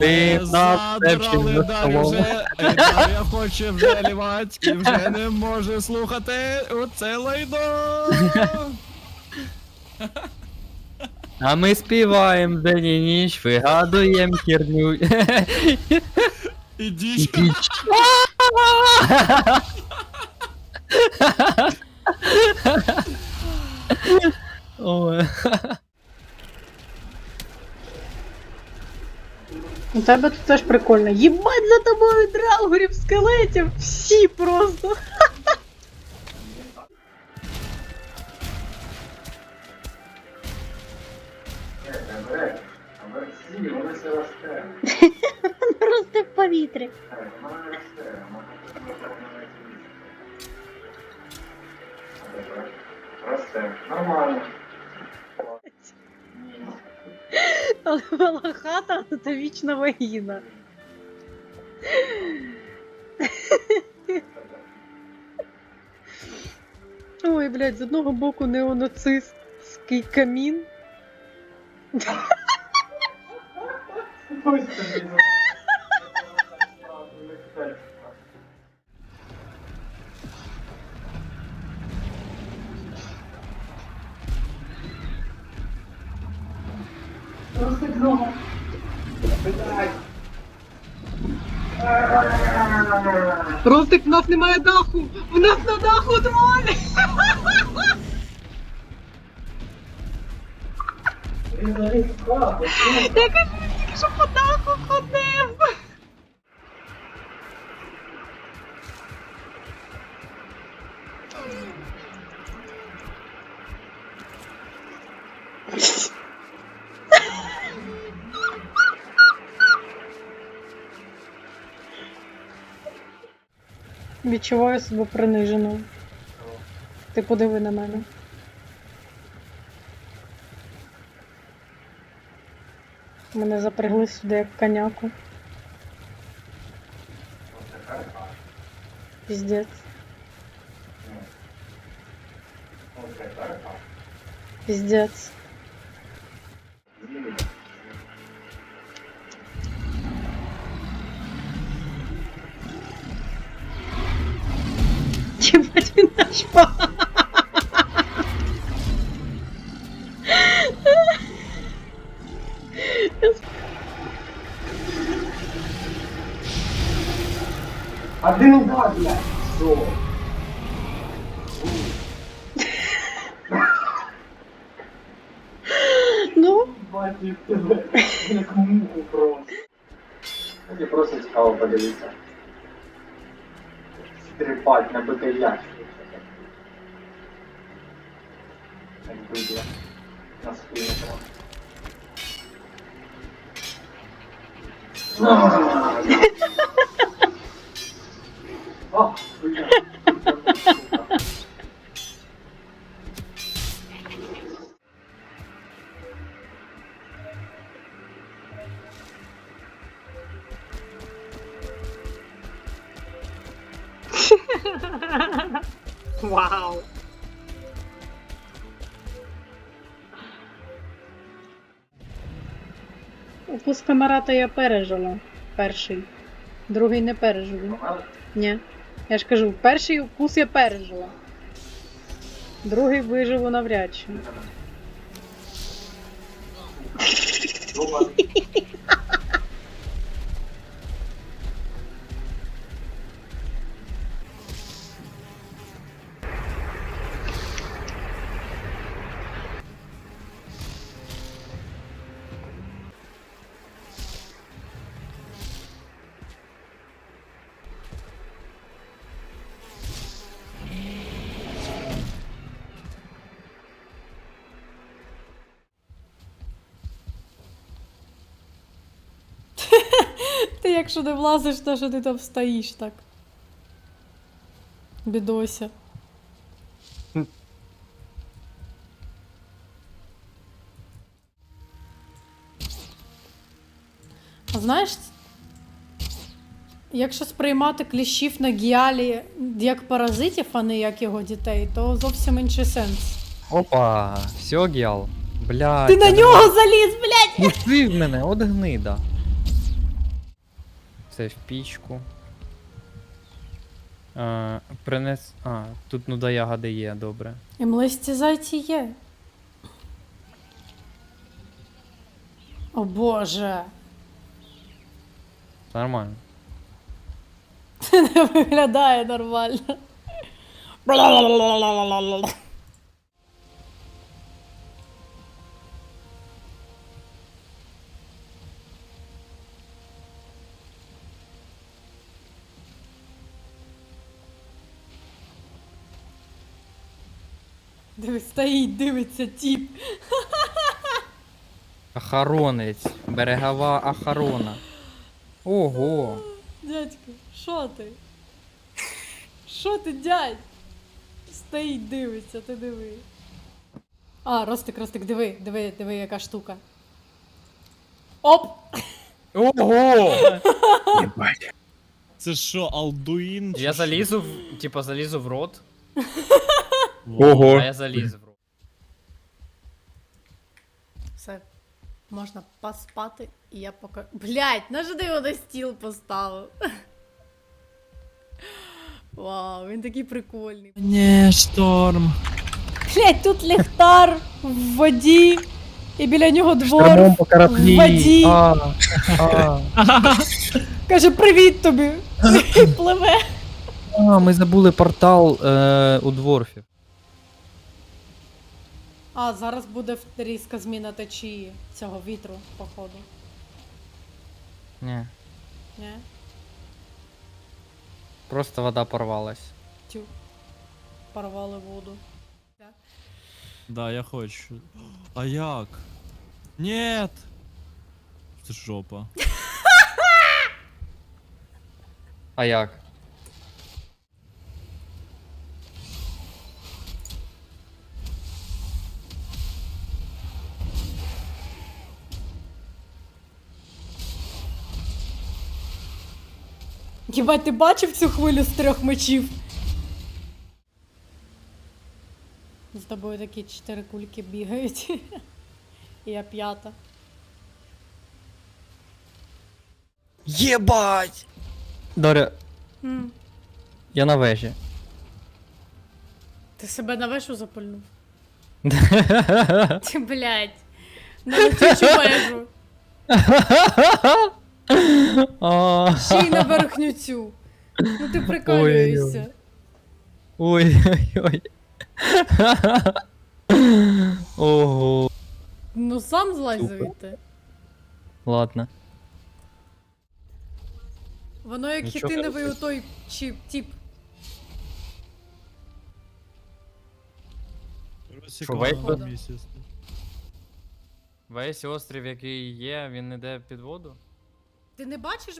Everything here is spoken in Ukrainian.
Ти нас Задрали за Дар'ю вже, Дар'я хоче вже лівать і вже не може слухати оце лайно. А ми співаємо день і ніч, вигадуємо херню. Ідіть. Ой. У тебе тут теж прикольно. Єбать за тобою драугерів, скелетів! Всі просто. Росте в повітрі. Росте. Нормально. Але Валахата це вічна вагіна. Ой, блядь, з одного боку неонацистський камін. Ростик, в нас немає даху! У нас на даху двоє! Я кажу, тільки що по даху ходив! Відчуваю себе приниженою. Ти подиви на мене. Мене запрягли сюди як коняку. Піздець. Піздець. Ебать, він нашпа. А ти не да, блядь. Що? Ну, Бачив тебе, як муху просто. Мені просто цікаво подивитися. Стріпать на ящик. Як бидло. На спину. О, блядь. Вау. Укус камарата я пережила. Перший. Другий не пережила. Ні. Я ж кажу, перший укус я пережила. Другий виживу навряд чи. Ти якщо не влазиш, то що ти там стоїш так. Бідося. А знаєш, якщо сприймати кліщів на гіалі як паразитів, а не як його дітей, то зовсім інший сенс. Опа, все, гіал. Блядь. Ти на нього заліз, блядь! Пусти мене, от гнида. Це в пічку. А, принес. А, тут ну да ягоди є, добре. І млисті зайці є. О боже. Нормально. Це не виглядає нормально. Дивись, стоїть, дивиться тіп. Охоронець. Берегова охорона. Ого. Дядько, що ти? Що ти, дядь? Стоїть, дивиться, ти диви. А, Ростик, Ростик, диви, диви, диви, яка штука. Оп! Ого! Це що, Алдуїн? Я залізу в. Типа залізу в рот. Вау. А я заліз в рот. Все, можна поспати, і я поки. Блять, на що ти його на стіл поставив? Вау, він такий прикольний. Не, шторм. Блять, тут ліхтар в воді, і біля нього двор по в воді. А, а. Каже, привіт тобі! І Пливе. а, ми забули портал е, у дворфів. А, зараз буде різка зміна течії цього вітру, походу. Ні. Ні? Просто вода порвалась. Тю. Порвали воду. Да, я хочу. А як? Нет! Це жопа. А як? Єбать, ти бачив цю хвилю з трьох мечів? З тобою такі чотири кульки бігають. І я п'ята. Єбать! Даря, М, я на вежі. Ти себе на вешу запальнув? Ти, блядь. На летючу вежу. А. Ще й на верхню цю. Ну ти приколюєшся. Ой-ой-ой. Ого. Ну сам злазь Супер. звідти. Ладно. Воно як Нічого хітиновий у той чіп, тіп. Що, весь тут? Весь острів, який є, він іде під воду? Ти не бачиш,